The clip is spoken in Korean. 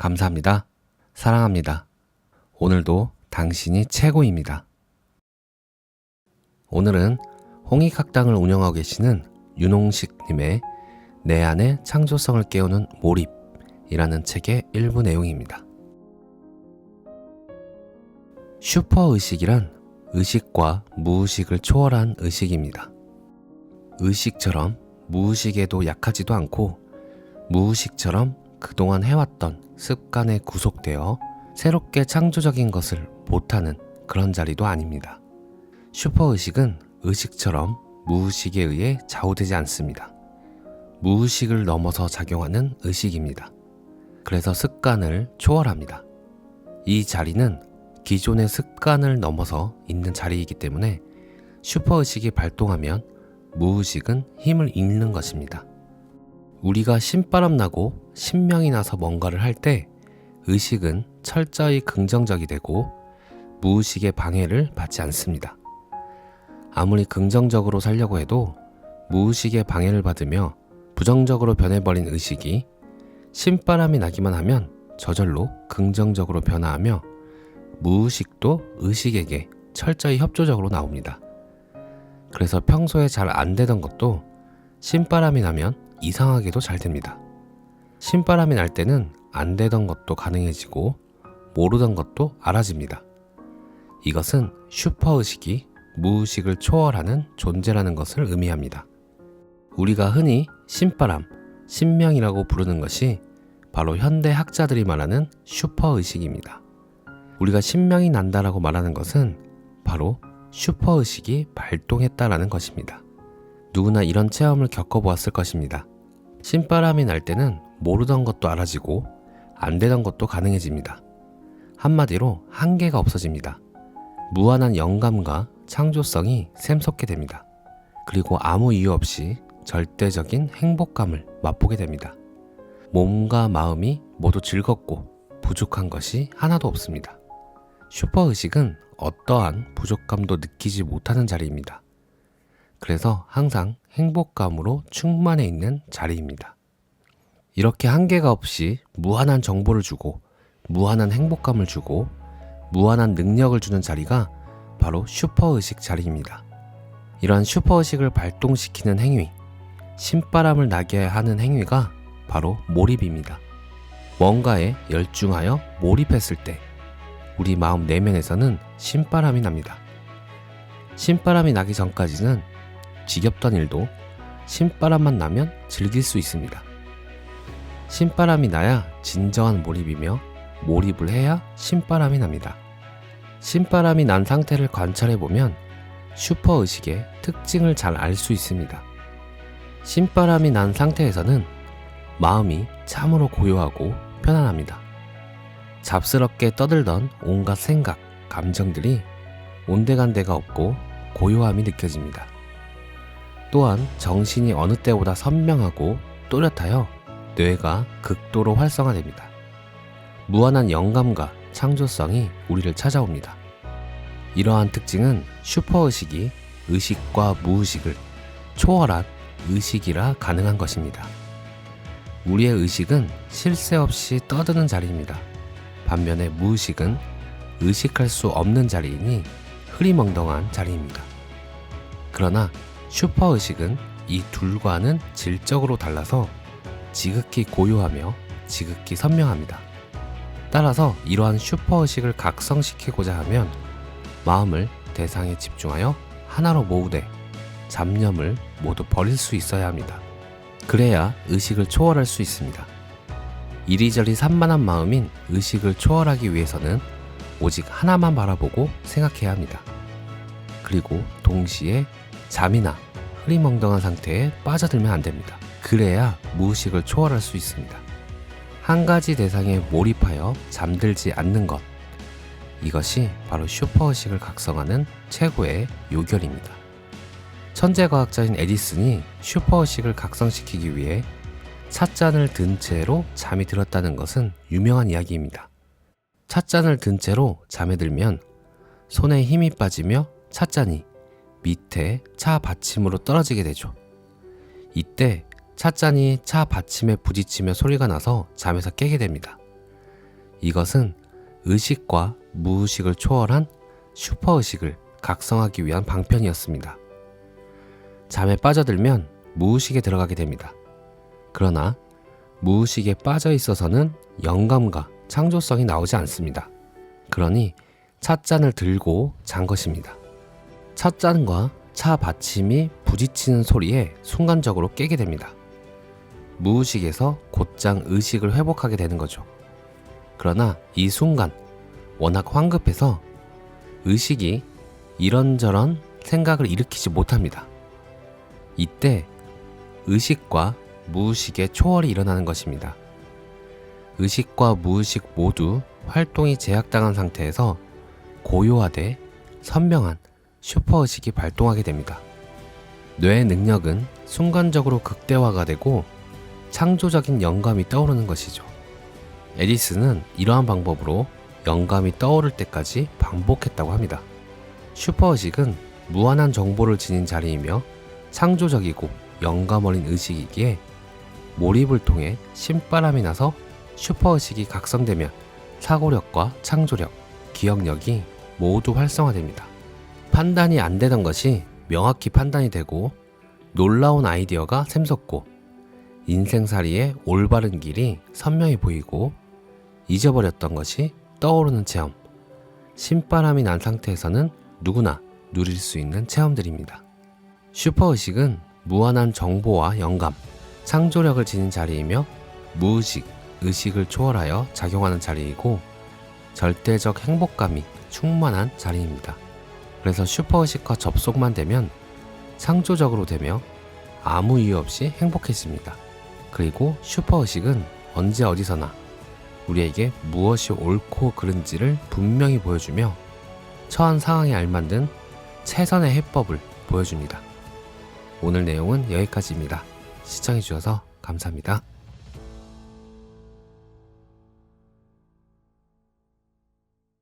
감사합니다. 사랑합니다. 오늘도 당신이 최고입니다. 오늘은 홍익학당을 운영하고 계시는 윤홍식님의 내 안의 창조성을 깨우는 몰입이라는 책의 일부 내용입니다. 슈퍼의식이란 의식과 무의식을 초월한 의식입니다. 의식처럼 무의식에도 약하지도 않고 무의식처럼 그동안 해왔던 습관에 구속되어 새롭게 창조적인 것을 못하는 그런 자리도 아닙니다. 슈퍼의식은 의식처럼 무의식에 의해 좌우되지 않습니다. 무의식을 넘어서 작용하는 의식입니다. 그래서 습관을 초월합니다. 이 자리는 기존의 습관을 넘어서 있는 자리이기 때문에 슈퍼의식이 발동하면 무의식은 힘을 잃는 것입니다. 우리가 신바람 나고 신명이 나서 뭔가를 할 때 의식은 철저히 긍정적이 되고 무의식의 방해를 받지 않습니다. 아무리 긍정적으로 살려고 해도 무의식의 방해를 받으며 부정적으로 변해버린 의식이 신바람이 나기만 하면 저절로 긍정적으로 변화하며 무의식도 의식에게 철저히 협조적으로 나옵니다. 그래서 평소에 잘 안 되던 것도 신바람이 나면 이상하게도 잘 됩니다. 신바람이 날 때는 안 되던 것도 가능해지고 모르던 것도 알아집니다. 이것은 슈퍼의식이 무의식을 초월하는 존재라는 것을 의미합니다. 우리가 흔히 신바람, 신명이라고 부르는 것이 바로 현대 학자들이 말하는 슈퍼의식입니다. 우리가 신명이 난다라고 말하는 것은 바로 슈퍼의식이 발동했다라는 것입니다. 누구나 이런 체험을 겪어보았을 것입니다. 신바람이 날 때는 모르던 것도 알아지고 안 되던 것도 가능해집니다. 한마디로 한계가 없어집니다. 무한한 영감과 창조성이 샘솟게 됩니다. 그리고 아무 이유 없이 절대적인 행복감을 맛보게 됩니다. 몸과 마음이 모두 즐겁고 부족한 것이 하나도 없습니다. 슈퍼의식은 어떠한 부족감도 느끼지 못하는 자리입니다. 그래서 항상 행복감으로 충만해 있는 자리입니다. 이렇게 한계가 없이 무한한 정보를 주고 무한한 행복감을 주고 무한한 능력을 주는 자리가 바로 슈퍼의식 자리입니다. 이러한 슈퍼의식을 발동시키는 행위, 신바람을 나게 하는 행위가 바로 몰입입니다. 뭔가에 열중하여 몰입했을 때 우리 마음 내면에서는 신바람이 납니다. 신바람이 나기 전까지는 지겹던 일도 신바람만 나면 즐길 수 있습니다. 신바람이 나야 진정한 몰입이며 몰입을 해야 신바람이 납니다. 신바람이 난 상태를 관찰해 보면 슈퍼 의식의 특징을 잘 알 수 있습니다. 신바람이 난 상태에서는 마음이 참으로 고요하고 편안합니다. 잡스럽게 떠들던 온갖 생각, 감정들이 온데간데가 없고 고요함이 느껴집니다. 또한 정신이 어느 때보다 선명하고 또렷하여 뇌가 극도로 활성화됩니다. 무한한 영감과 창조성이 우리를 찾아옵니다. 이러한 특징은 슈퍼의식이 의식과 무의식을 초월한 의식이라 가능한 것입니다. 우리의 의식은 쉴새 없이 떠드는 자리입니다. 반면에 무의식은 의식할 수 없는 자리이니 흐리멍덩한 자리입니다. 그러나 슈퍼의식은 이 둘과는 질적으로 달라서 지극히 고요하며 지극히 선명합니다. 따라서 이러한 슈퍼의식을 각성시키고자 하면 마음을 대상에 집중하여 하나로 모으되 잡념을 모두 버릴 수 있어야 합니다. 그래야 의식을 초월할 수 있습니다. 이리저리 산만한 마음인 의식을 초월하기 위해서는 오직 하나만 바라보고 생각해야 합니다. 그리고 동시에 잠이나 흐리멍덩한 상태에 빠져들면 안 됩니다. 그래야 무의식을 초월할 수 있습니다. 한 가지 대상에 몰입하여 잠들지 않는 것. 이것이 바로 슈퍼의식을 각성하는 최고의 요결입니다. 천재 과학자인 에디슨이 슈퍼의식을 각성시키기 위해 찻잔을 든 채로 잠이 들었다는 것은 유명한 이야기입니다. 찻잔을 든 채로 잠에 들면 손에 힘이 빠지며 찻잔이 밑에 차 받침으로 떨어지게 되죠. 이때 찻잔이 차 받침에 부딪히며 소리가 나서 잠에서 깨게 됩니다. 이것은 의식과 무의식을 초월한 슈퍼의식을 각성하기 위한 방편이었습니다. 잠에 빠져들면 무의식에 들어가게 됩니다. 그러나 무의식에 빠져 있어서는 영감과 창조성이 나오지 않습니다. 그러니 찻잔을 들고 잔 것입니다. 찻잔과 차 받침이 부딪히는 소리에 순간적으로 깨게 됩니다. 무의식에서 곧장 의식을 회복하게 되는 거죠. 그러나 이 순간 워낙 황급해서 의식이 이런저런 생각을 일으키지 못합니다. 이때 의식과 무의식의 초월이 일어나는 것입니다. 의식과 무의식 모두 활동이 제약당한 상태에서 고요하되 선명한 슈퍼의식이 발동하게 됩니다. 뇌의 능력은 순간적으로 극대화가 되고 창조적인 영감이 떠오르는 것이죠. 에디슨은 이러한 방법으로 영감이 떠오를 때까지 반복했다고 합니다. 슈퍼의식은 무한한 정보를 지닌 자리이며 창조적이고 영감 어린 의식이기에 몰입을 통해 신바람이 나서 슈퍼의식이 각성되면 사고력과 창조력, 기억력이 모두 활성화됩니다. 판단이 안 되던 것이 명확히 판단이 되고 놀라운 아이디어가 샘솟고 인생살이의 올바른 길이 선명히 보이고 잊어버렸던 것이 떠오르는 체험. 신바람이 난 상태에서는 누구나 누릴 수 있는 체험들입니다. 슈퍼의식은 무한한 정보와 영감, 창조력을 지닌 자리이며 무의식, 의식을 초월하여 작용하는 자리이고 절대적 행복감이 충만한 자리입니다. 그래서 슈퍼의식과 접속만 되면 창조적으로 되며 아무 이유 없이 행복해집니다. 그리고 슈퍼의식은 언제 어디서나 우리에게 무엇이 옳고 그른지를 분명히 보여주며 처한 상황에 알맞는 최선의 해법을 보여줍니다. 오늘 내용은 여기까지입니다. 시청해주셔서 감사합니다.